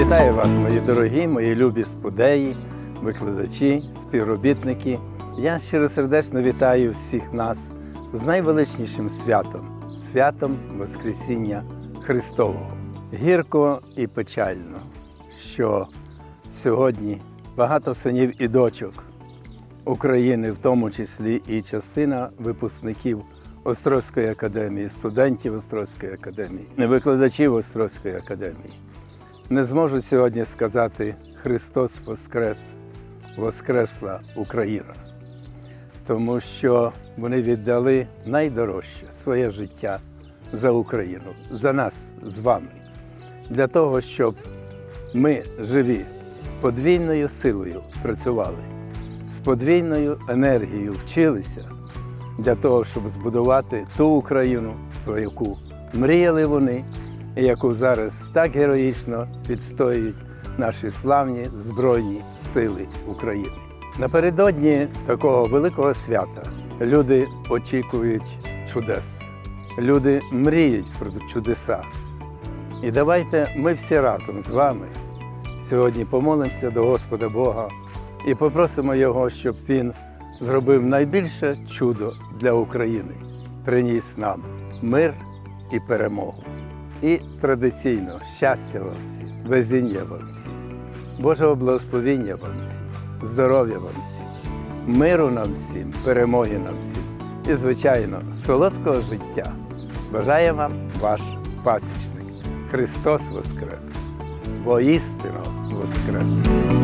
Вітаю вас, мої дорогі, мої любі спудеї, викладачі, співробітники. Я щиросердечно вітаю всіх нас з найвеличнішим святом святом Воскресіння Христового. Гірко і печально, що сьогодні багато синів і дочок України, в тому числі і частина випускників Острозької академії, студентів Острозької академії, викладачів Острозької академії не зможу сьогодні сказати Христос Воскрес, Воскресла Україна, тому що вони віддали найдорожче своє життя за Україну, за нас з вами, для того, щоб ми живі з подвійною силою працювали, з подвійною енергією вчилися для того, щоб збудувати ту Україну, про яку мріяли вони яку зараз так героїчно відстоюють наші славні Збройні Сили України. Напередодні такого великого свята люди очікують чудес, люди мріють про чудеса. І давайте ми всі разом з вами сьогодні помолимося до Господа Бога і попросимо Його, щоб Він зробив найбільше чудо для України, приніс нам мир і перемогу. І традиційно щастя вам всім, везіння вам всім, Божого благословіння вам всім, здоров'я вам всім, миру нам всім, перемоги нам всім і, звичайно, солодкого життя. Бажає вам ваш пасічник. Христос Воскрес! Воістину Воскрес!